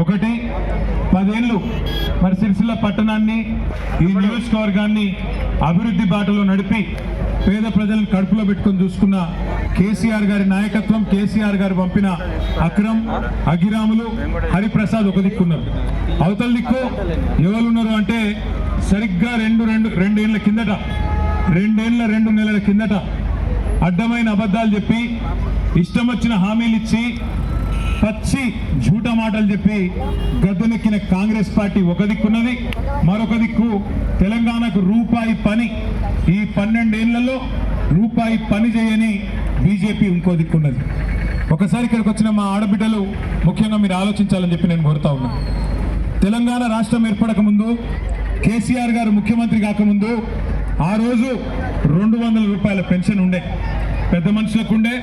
ఒకటి పదేళ్ళు. మరి సిరిసిల్ల పట్టణాన్ని ఈ నియోజకవర్గాన్ని అభివృద్ధి బాటలో నడిపి పేద ప్రజలను కడుపులో పెట్టుకొని చూసుకున్న కేసీఆర్ గారి నాయకత్వం కేసీఆర్ గారు పంపిన అక్రమ్ అగిరాములు హరిప్రసాద్ ఒక దిక్కున్నారు అవతల దిక్కు ఎవరున్నారు అంటే సరిగ్గా రెండు రెండు రెండేళ్ళ కిందట రెండేళ్ళ రెండు నెలల కిందట అడ్డమైన అబద్ధాలు చెప్పి ఇష్టం వచ్చిన హామీలు ఇచ్చి పచ్చి జూట మాటలు చెప్పి గద్దెనెక్కిన కాంగ్రెస్ పార్టీ ఒక దిక్కున్నది. మరొక దిక్కు తెలంగాణకు రూపాయి పని. ఈ పన్నెండేళ్ళలో రూపాయి పని చేయని బీజేపీ ఇంకో దిక్కున్నది. ఒకసారి ఇక్కడికి వచ్చిన మా ఆడబిడ్డలు ముఖ్యంగా మీరు ఆలోచించాలని చెప్పి నేను కోరుతా ఉన్నా. తెలంగాణ రాష్ట్రం ఏర్పడక ముందు కేసీఆర్ గారు ముఖ్యమంత్రి కాకముందు ఆ రోజు రెండు వందల రూపాయల పెన్షన్ ఉండే. పెద్ద మనుషులకు ఉండే.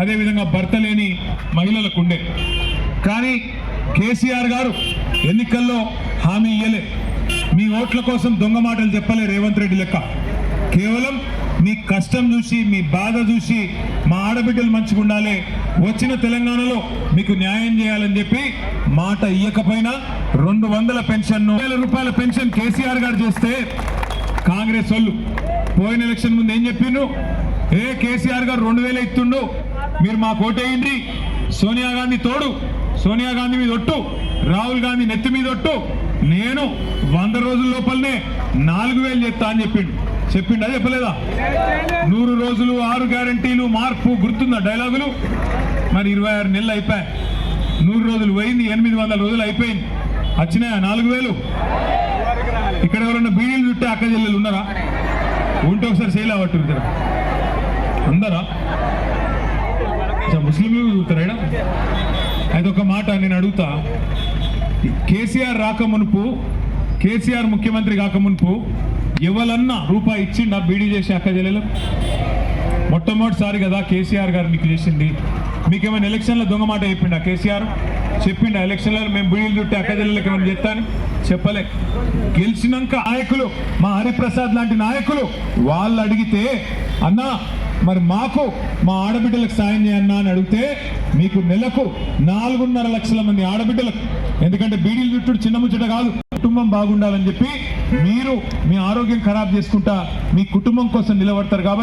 అదేవిధంగా భర్త లేని మహిళలకు ఉండే. కానీ కేసీఆర్ గారు ఎన్నికల్లో హామీ ఇయ్యలే. మీ ఓట్ల కోసం దొంగ మాటలు చెప్పలే రేవంత్ రెడ్డి లెక్క. కేవలం మీ కష్టం చూసి మీ బాధ చూసి మా ఆడబిడ్డలు మంచిగా ఉండాలి. వచ్చిన తెలంగాణలో మీకు న్యాయం చేయాలని చెప్పి మాట ఇయ్యకపోయినా రెండు వందల పెన్షన్ వేల రూపాయల పెన్షన్ కేసీఆర్ గారు చేస్తే కాంగ్రెస్ వాళ్ళు పోయిన ఎలక్షన్ ముందు ఏం చెప్పిండు ఏ కేసీఆర్ గారు రెండు వేలు ఇస్తుండు మీరు మా కోటేయండి సోనియా గాంధీ తోడు. సోనియా గాంధీ మీద ఒట్టు. రాహుల్ గాంధీ నెత్తి మీద ఒట్టు. నేను వంద రోజుల లోపలనే నాలుగు వేలు చెప్తా అని చెప్పిండు. చెప్పిండు అది చెప్పలేదా? నూరు రోజులు ఆరు గ్యారంటీలు మార్పు గుర్తుందా డైలాగులు? మరి ఇరవై ఆరు నెలలు అయిపోయాయి నూరు రోజులు పోయింది ఎనిమిది వందల రోజులు అయిపోయింది. వచ్చినాయా నాలుగు వేలు? ఇక్కడ ఎవరన్నా బీడీలు చుట్టే అక్క చెల్లెలు ఉన్నారా? ఉంటే ఒకసారి శైలా పట్టు అందరా? ముస్లింలు చూస్తారా అయితే ఒక మాట నేను అడుగుతా. కేసీఆర్ రాక మునుపు కేసీఆర్ ముఖ్యమంత్రి కాక మునుపు ఎవరన్నా రూపాయి ఇచ్చిండా బీడీ చేసే అక్క చెల్లెలు? మొట్టమొదటిసారి కదా కేసీఆర్ గారు మీకు చేసింది. మీకేమైనా ఎలక్షన్లో దొంగ మాట చెప్పిండా కేసీఆర్? చెప్పిండా ఎలక్షన్లో మేము బీడీలు చుట్టే అక్క చెల్లెలకు ఏమైనా చెప్తాను చెప్పలే. గెలిచినాక నాయకులు మా హరిప్రసాద్ లాంటి నాయకులు వాళ్ళు అడిగితే అన్నా మరి మాకు మా ఆడబిడ్డలకు సాయం చేయన్నా అని అడిగితే మీకు నెలకు నాలుగున్నర లక్షల మంది ఆడబిడ్డలకు ఎందుకంటే బీడీలు చుట్టూ చిన్న ముచ్చట కాదు కుటుంబం బాగుండాలని చెప్పి మీరు మీ ఆరోగ్యం ఖరాబ్ చేసుకుంటా మీ కుటుంబం కోసం నిలబడతారు కాబట్టి